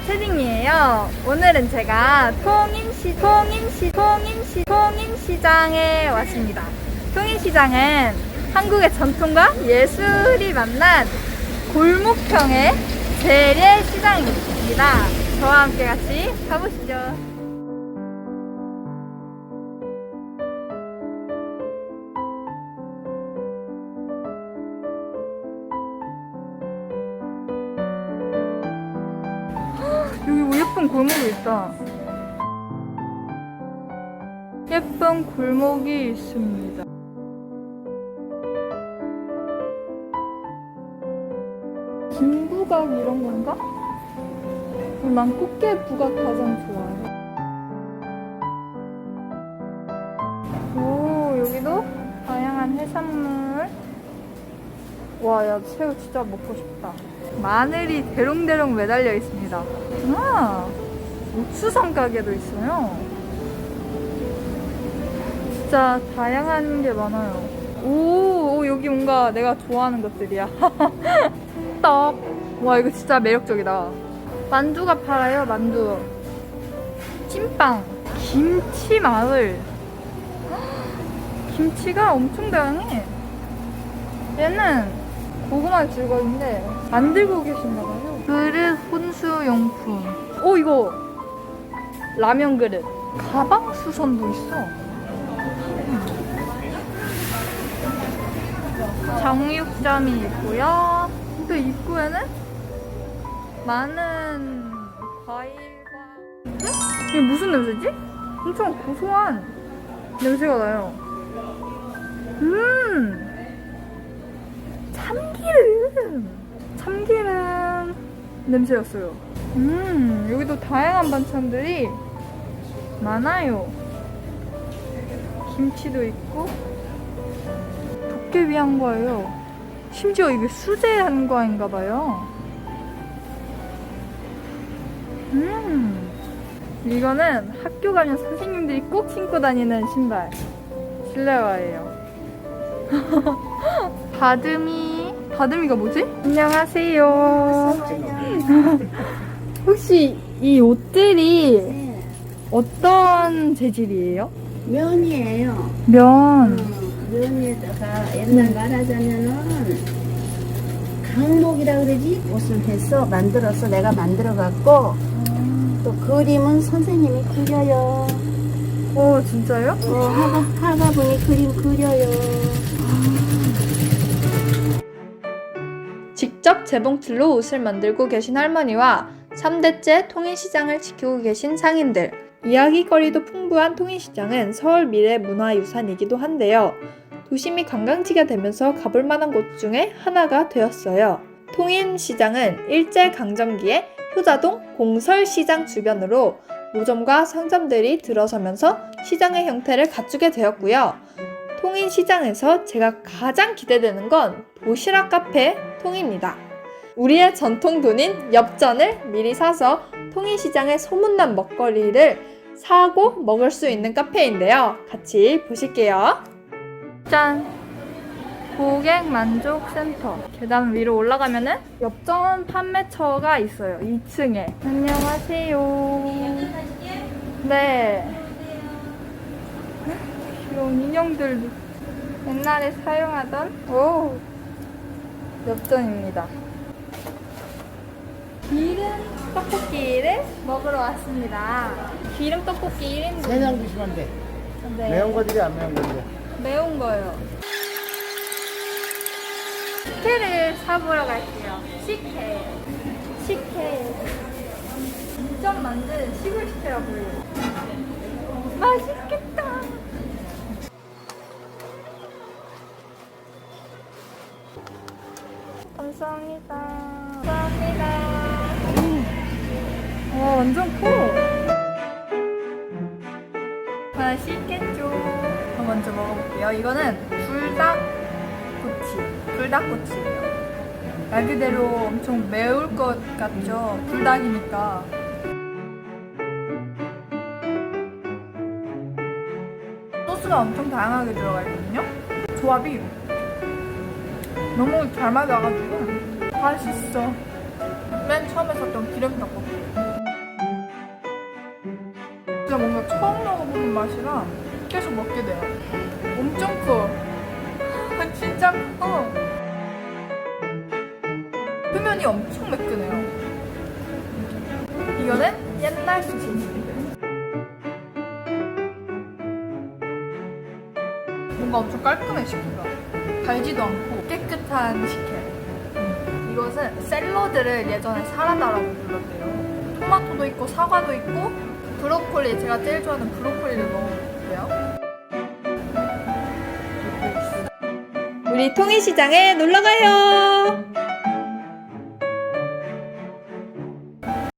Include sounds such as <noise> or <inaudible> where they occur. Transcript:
채딩이에요. 오늘은 제가 통임시, 통임시, 통임시, 통임시장에 왔습니다. 통임시장은 한국의 전통과 예술이 만난 골목형의 재래시장입니다. 저와 함께 같이 가보시죠. 예쁜 골목이 있다. 예쁜 골목이 있습니다. 김부각 이런 건가? 어, 난 꽃게 부각 가장 좋아해. 오, 여기도 다양한 해산물. 와, 야, 새우 진짜 먹고 싶다. 마늘이 대롱대롱 매달려 있습니다. 아, 옥수수 가게도 있어요. 진짜 다양한 게 많아요. 오, 오, 여기 뭔가 내가 좋아하는 것들이야. <laughs> 떡. 와, 이거 진짜 매력적이다. 만두가 팔아요, 만두. 찐빵. 김치 마을. <gasps> 김치가 엄청 다양해. 얘는 고구마 줄거인데 만들고 계신가 봐요. 그릇 혼수용품. 오 이거 라면 그릇. 가방 수선도 있어. 정육점이 있고요. 또 입구에는 많은 과일과 응? 이게 무슨 냄새지? 엄청 고소한 냄새가 나요. 음. 참기름. 참기름 냄새였어요. 음 여기도 다양한 반찬들이 많아요. 김치도 있고 도깨비 한과예요. 심지어 이게 수제 한과인가 봐요. 음 이거는 학교 가면 선생님들이 꼭 신고 다니는 신발. 실내화예요. <laughs> 바드미 바드미가 뭐지? 안녕하세요. <laughs> 혹시 이 옷들이 네, 어떤 재질이에요? 면이에요. 면. 어, 면에다가 옛날 말하자면은 강목이라 그러지 옷을 해서 만들어서 내가 만들어 갖고 또 그림은 선생님이 그려요. 오 진짜요? 어, 하가 하가분이 그림 그려요. 직접 재봉틀로 옷을 만들고 계신 할머니와 3대째 통일시장을 지키고 계신 상인들. 이야기거리도 풍부한 통일시장은 서울 미래 문화유산이기도 한데요. 도심이 관광지가 되면서 가볼 만한 곳 중에 하나가 되었어요. 통인시장은 일제강점기에 효자동 공설시장 주변으로 노점과 상점들이 들어서면서 시장의 형태를 갖추게 되었고요. 통인시장에서 제가 가장 기대되는 건 도시락 카페 통입니다. 우리의 전통 돈인 엽전을 미리 사서 통인시장의 소문난 먹거리를 사고 먹을 수 있는 카페인데요. 같이 보실게요. 짠! 고객 만족 센터. 계단 위로 올라가면은 엽전 판매처가 있어요. 2층에. 안녕하세요. 네. 귀여운 인형들도 옛날에 사용하던 오 엽전입니다. 기름 떡볶이를 먹으러 왔습니다. 기름 떡볶이 1인분. 그냥 드시면 돼. 네. 매운 거들이 안 매운 건데. 매운 거요. 식혜를 사보러 갈게요. 식혜. 식혜. 직접 만든 시골 식혜라고요. 맛있겠다. 감사합니다. 완전 커. 맛있겠죠. 저 먼저 먹어볼게요. 이거는 불닭꼬치. 불닭꼬치예요. 말 그대로 엄청 매울 것 같죠? 불닭이니까. 소스가 엄청 다양하게 들어가 있거든요. 조합이 너무 잘 맞아가지고 맛있어. 맨 처음에 샀던 기름 떡볶이. 진짜 뭔가 처음 먹어보는 맛이라 계속 먹게 돼요. 엄청 커. 아, <laughs> 진짜 커. 표면이 엄청 매끈해요. 이거는 옛날 수진입니다. 뭔가 엄청 깔끔해 식기가 달지도 않고 깨끗한 식혜 이것은 샐러드를 예전에 사라다라고 불렀대요 토마토도 있고 사과도 있고 브로콜리 제가 제일 좋아하는 브로콜리를 넣어볼게요 우리 통일시장에 놀러 가요.